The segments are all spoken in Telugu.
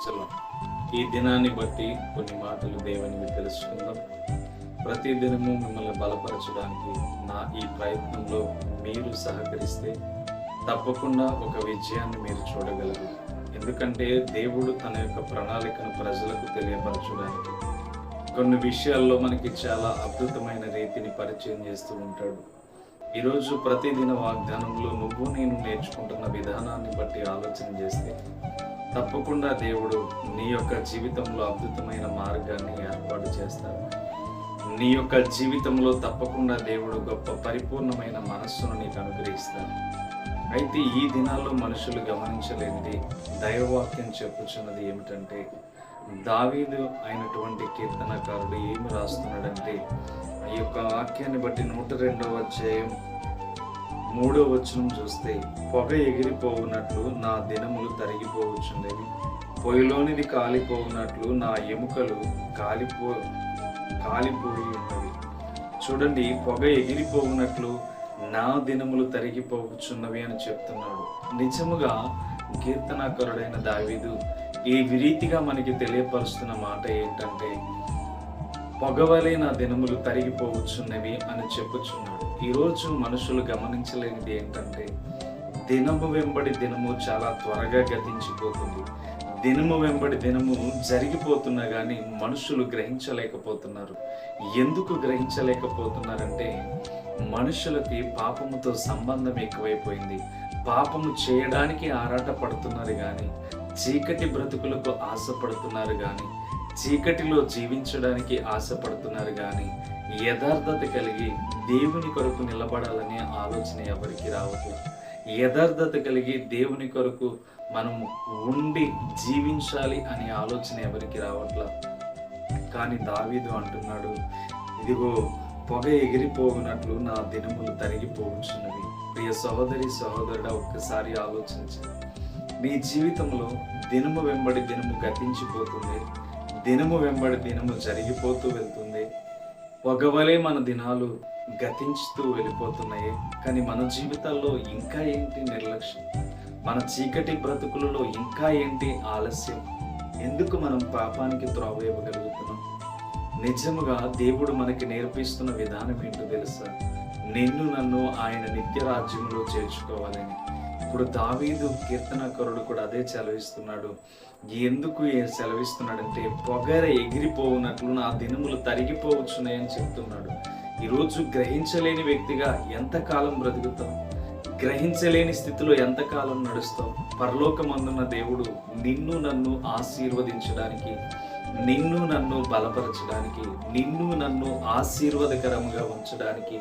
ప్రైజ్లో ఈ దినాన్ని బట్టి కొన్ని మాటలు దేవునికి తెలుసుకుందాం. ప్రతి దినము మిమ్మల్ని బలపరచడానికి నా ఈ ప్రయత్నంలో మీరు సహకరిస్తే తప్పకుండా ఒక విజయాన్ని మీరు చూడగలరు. ఎందుకంటే దేవుడు తన యొక్క ప్రణాళికను ప్రజలకు తెలియపరచడానికి కొన్ని విషయాల్లో మనకి చాలా అద్భుతమైన రీతిని పరిచయం చేస్తూ ఉంటాడు. ఈరోజు ప్రతిదిన వాగ్దానంలో నువ్వు నేను నేర్చుకుంటున్న విధానాన్ని బట్టి ఆలోచన చేస్తే తప్పకుండా దేవుడు నీ యొక్క జీవితంలో అద్భుతమైన మార్గాన్ని ఏర్పాటు చేస్తాడు నీ యొక్క జీవితంలో తప్పకుండా దేవుడు గొప్ప పరిపూర్ణమైన మనస్సును నీకు అనుగ్రహిస్తాడు అయితే ఈ దినాల్లో మనుషులు గమనించలేనిది దైవవాక్యం చెప్పుచున్నది ఏమిటంటే దావీదు అయినటువంటి కీర్తనకారుడు ఏమి రాస్తున్నాడంటే ఈ యొక్క వాక్యాన్ని బట్టి నూట రెండవ అధ్యాయం మూడో వచనం చూస్తే పొగ ఎగిరిపోవునట్లు నా దినములు తరిగిపోవచ్చుండేవి. పొయ్యిలోనిది కాలిపోవునట్లు నా ఎముకలు కాలిపో కాలిపోయి ఉన్నవి. చూడండి పొగ ఎగిరిపోవునట్లు నా దినములు తరిగిపోవచ్చున్నవి అని చెప్తున్నాడు. నిజముగా కీర్తనాకరుడైన దావీదు ఈ రీతిగా మనకి తెలియపరుస్తున్న మాట ఏంటంటే పొగవలే నా దినములు తరిగిపోవచ్చున్నవి అని చెప్పుచున్నాడు. ఈరోజు మనుషులు గమనించలేనిది ఏంటంటే దినము వెంబడి దినము చాలా త్వరగా గతించిపోతుంది. దినము వెంబడి దినము జరిగిపోతున్నా కానీ మనుషులు గ్రహించలేకపోతున్నారు. ఎందుకు గ్రహించలేకపోతున్నారంటే మనుషులకి పాపముతో సంబంధం ఎక్కువైపోయింది. పాపము చేయడానికి ఆరాట పడుతున్నారు కానీ చీకటి బ్రతుకులకు ఆశపడుతున్నారు కానీ చీకటిలో జీవించడానికి ఆశపడుతున్నారు కానీ యథార్థత కలిగి దేవుని కొరకు నిలబడాలనే ఆలోచన ఎవరికి రావట్లేదు. యథార్థత కలిగి దేవుని కొరకు మనం ఉండి జీవించాలి అనే ఆలోచన ఎవరికి రావట్లా కానీ దావీదు అంటున్నాడు ఇదిగో పొగ ఎగిరిపోవునట్లు నా దినములు తరిగిపోవచ్చున్నవి ప్రియ సహోదరి సహోదరుడా ఒక్కసారి ఆలోచించి నీ జీవితంలో దినము వెంబడి దినము గతించిపోతుంది. దినము వెంబడి దినము జరిగిపోతూ వెళ్తుంది. పొగవలే మన దినాలు గతించుతూ వెళ్ళిపోతున్నాయి. కానీ మన జీవితాల్లో ఇంకా ఏంటి నిర్లక్ష్యం? మన చీకటి బ్రతుకులలో ఇంకా ఏంటి ఆలస్యం? ఎందుకు మనం పాపానికి త్రోవ ఇవ్వగలుగుతున్నాం? నిజముగా దేవుడు మనకి నేర్పిస్తున్న విధానం ఏంటో తెలుసా? నిన్ను నన్ను ఆయన నిత్య రాజ్యంలో చేర్చుకోవాలని. ఇప్పుడు దావీదు కీర్తనకరుడు కూడా అదే సెలవిస్తున్నాడు. ఎందుకు ఏ సెలవిస్తున్నాడంటే పొగర ఎగిరిపోవునట్లు నా దినములు తరిగిపోవచ్చున్నాయని చెప్తున్నాడు. ఈరోజు గ్రహించలేని వ్యక్తిగా ఎంతకాలం బ్రతుకుతాం? గ్రహించలేని స్థితిలో ఎంతకాలం నడుస్తాం? పరలోకమందున్న దేవుడు నిన్ను నన్ను ఆశీర్వదించడానికి నిన్ను నన్ను బలపరచడానికి నిన్ను నన్ను ఆశీర్వాదకరంగా ఉంచడానికి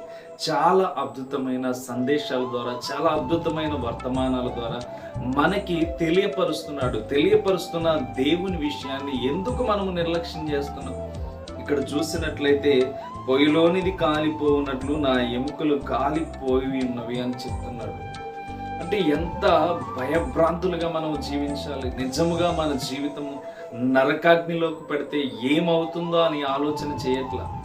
చాలా అద్భుతమైన సందేశాల ద్వారా చాలా అద్భుతమైన వర్తమానాల ద్వారా మనకి తెలియపరుస్తున్నాడు. తెలియపరుస్తున్న దేవుని విషయాన్ని ఎందుకు మనము నిర్లక్ష్యం చేస్తున్నాం? ఇక్కడ చూసినట్లయితే పొయ్యిలోనిది కాలిపోవునట్లు నా ఎముకలు కాలిపోయి ఉన్నవి అని చెప్తున్నాడు. అంటే ఎంత భయభ్రాంతులుగా మనం జీవించాలి. నిజముగా మన జీవితము నరకాగ్నిలోకి పెడితే ఏమవుతుందో అని ఆలోచన చేయట్లా.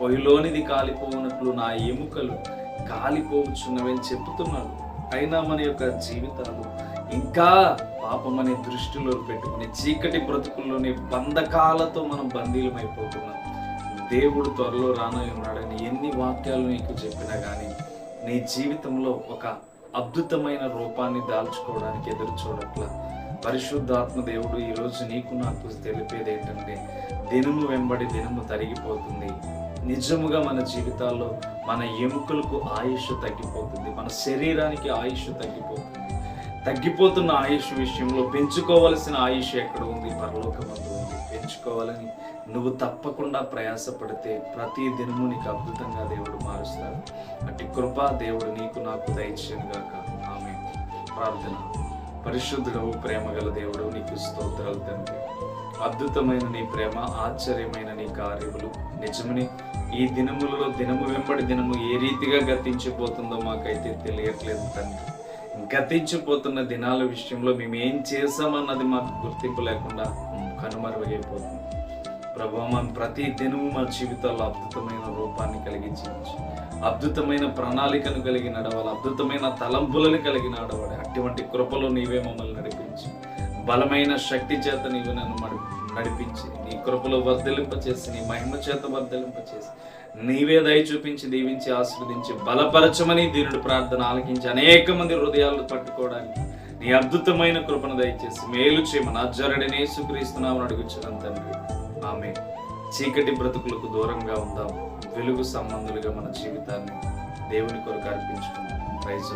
పొయ్యిలోనిది కాలిపోవునట్లు నా ఎముకలు కాలిపోవచ్చున్నవని చెప్తున్నాడు అయినా మన యొక్క జీవితాలు ఇంకా పాపం అనే దృష్టిలో పెట్టుకుని చీకటి బ్రతుకుల్లోని బంధకాలతో మనం బందీలమైపోతున్నాం. దేవుడు త్వరలో రానై ఉన్నాడని ఎన్ని వాక్యాలు నీకు చెప్పినా కానీ నీ జీవితంలో ఒక అద్భుతమైన రూపాన్ని దాల్చుకోవడానికి ఎదురు చూడట్లా. పరిశుద్ధాత్మ దేవుడు ఈరోజు నీకు నాకు తెలిపేది ఏంటంటే దినము వెంబడి దినము తరిగిపోతుంది. నిజముగా మన జీవితాల్లో మన ఎముకలకు ఆయుష్ తగ్గిపోతుంది. మన శరీరానికి ఆయుష్ తగ్గిపోతుంది. తగ్గిపోతున్న ఆయుష్ విషయంలో పెంచుకోవలసిన ఆయుష్ ఎక్కడ ఉంది? పరలోకమందు ఉంది. పెంచుకోవాలని నువ్వు తప్పకుండా ప్రయాసపడితే ప్రతి దినము నీకు అద్భుతంగా దేవుడు మారుస్తాడు. అట్టి కృప దేవుడు నీకు నాకు దయచేయను గాక ఆమె ప్రార్థన. పరిశుద్ధుడవు ప్రేమ గల దేవుడు నీకు స్తోత్రాలు తండ్రి. అద్భుతమైన నీ ప్రేమ ఆశ్చర్యమైన నీ కార్యములు. నిజమని ఈ దినములలో దినము వెంబడి దినము ఏ రీతిగా గతించిపోతుందో మాకైతే తెలియట్లేదు తండ్రి. గతించిపోతున్న దినాల విషయంలో మేము ఏం చేసామన్నది మాకు గుర్తింపు లేకుండా కనుమరుగైపోతుంది. ప్రభావం మనం ప్రతి దినము మా జీవితాల్లో అద్భుతమైన రూపాన్ని కలిగించవచ్చు. అద్భుతమైన ప్రణాళికను కలిగి నడవాలి అద్భుతమైన తలంపులను కలిగి నడవాలి. అటువంటి కృపలో నీవే మమ్మల్ని నడిపించి. బలమైన శక్తి చేత నీవు నన్ను నడిపించి నీ కృపలో వర్ధలింపచేసి నీ మహిమ చేత వర్ధలింపచేసి నీవే దయ చూపించి దీవించి ఆస్వాదించి బలపరచమని దీనుడు ప్రార్థన ఆలకించి అనేక మంది హృదయాలు పట్టుకోవడానికి నీ అద్భుతమైన కృపను దయచేసి మేలు చేయమని అజ్జరడిని యేసుక్రీస్తున్నామని అడుగుచున్నాను తండ్రి. ఆమె చీకటి బ్రతుకులకు దూరంగా ఉందాం. వెలుగు సంబంధులుగా మన జీవితాన్ని దేవుని కొరకు అర్పించుకుందాం. ప్రైజ్